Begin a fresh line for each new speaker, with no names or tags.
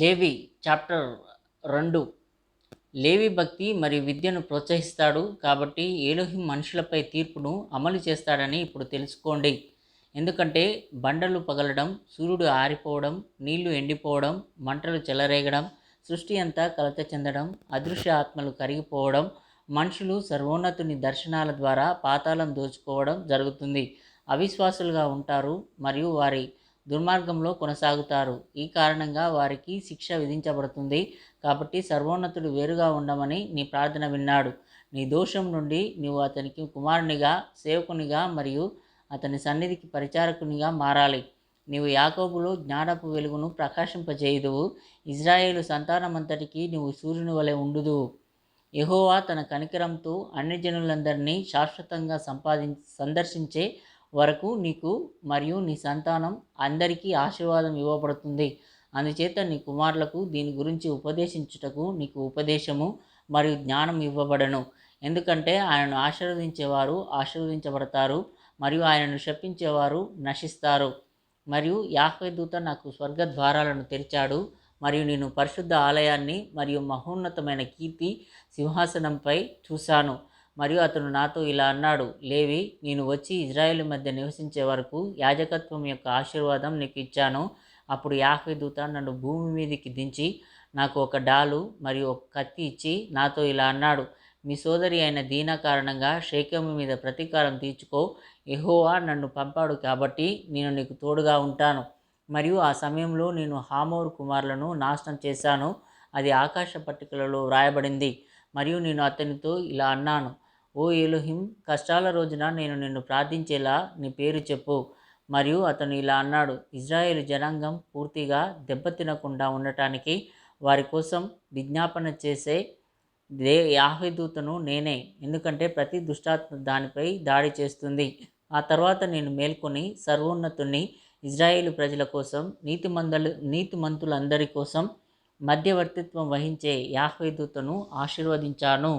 లేవి chapter రెండు. లేవి భక్తి మరియు విద్యను ప్రోత్సహిస్తాడు కాబట్టి ఏలోహిం మనుషులపై తీర్పును అమలు చేస్తాడని ఇప్పుడు తెలుసుకోండి. ఎందుకంటే బండలు పగలడం సూర్యుడు ఆరిపోవడం నీళ్ళు ఎండిపోవడం మంటలు చెలరేగడం సృష్టి అంతా కలత చెందడం అదృశ్య ఆత్మలు కరిగిపోవడం మనుషులు సర్వోన్నతుని దర్శనాల ద్వారా పాతాళం దోచుకోవడం జరుగుతుంది. అవిశ్వాసులుగా ఉంటారు మరియు వారి దుర్మార్గంలో కొనసాగుతారు. ఈ కారణంగా వారికి శిక్ష విధించబడుతుంది. కాబట్టి సర్వోన్నతుడు వేరుగా ఉండమని నీ ప్రార్థన విన్నాడు. నీ దోషం నుండి నీవు అతనికి కుమారునిగా సేవకునిగా మరియు అతని సన్నిధికి పరిచారకునిగా మారాలి. నీవు యాకోబులో జ్ఞానపు వెలుగును ప్రకాశింపజేయుదువు. ఇజ్రాయేలు సంతానమంతటికి నీవు సూర్యుని వలె ఉండుదువు. యహోవా తన కనికరంతో అన్ని జనులందరినీ శాశ్వతంగా సంపాదించి సందర్శించే వరకు నీకు మరియు నీ సంతానం అందరికీ ఆశీర్వాదం ఇవ్వబడుతుంది. అందుచేత నీ కుమారులకు దీని గురించి ఉపదేశించుటకు నీకు ఉపదేశము మరియు జ్ఞానం ఇవ్వబడను. ఎందుకంటే ఆయనను ఆశీర్వదించేవారు ఆశీర్వదించబడతారు మరియు ఆయనను శపించేవారు నశిస్తారు. మరియు యాహ్వే దూత నాకు స్వర్గ ద్వారాలను తెరిచాడు మరియు నేను పరిశుద్ధ ఆలయాన్ని మరియు మహోన్నతమైన కీర్తి సింహాసనంపై చూశాను. మరియు అతను నాతో ఇలా అన్నాడు లేవి నేను వచ్చి ఇజ్రాయెల్ మధ్య నివసించే వరకు యాజకత్వం యొక్క ఆశీర్వాదం నీకు ఇచ్చాను. అప్పుడు యాహ్వే దూత నన్ను భూమి మీదకి దించి నాకు ఒక డాలు మరియు ఒక కత్తి ఇచ్చి నాతో ఇలా అన్నాడు మీ సోదరి అయిన దీన కారణంగా షేకెము మీద ప్రతీకారం తీర్చుకో. ఎహోవా నన్ను పంపాడు కాబట్టి నేను నీకు తోడుగా ఉంటాను. మరియు ఆ సమయంలో నేను హామోర్ కుమారులను నాశనం చేశాను. అది ఆకాశ పట్టికలలో వ్రాయబడింది. మరియు నేను అతనితో ఇలా అన్నాను ఓ ఎలోహిం కష్టాల రోజున నేను నిన్ను ప్రార్థించేలా నీ పేరు చెప్పు. మరియు అతను ఇలా అన్నాడు ఇజ్రాయేల్ జనాంగం పూర్తిగా దెబ్బతినకుండా ఉండటానికి వారి కోసం విజ్ఞాపన చేసే దే యాహ్వేదూతను నేనే. ఎందుకంటే ప్రతి దుష్టాత్మ దానిపై దాడి చేస్తుంది. ఆ తర్వాత నేను మేల్కొని సర్వోన్నతుని ఇజ్రాయేల్ ప్రజల కోసం నీతిమందలు నీతిమంతులందరి కోసం మధ్యవర్తిత్వం వహించే యాహ్వేదూతను ఆశీర్వదించాను.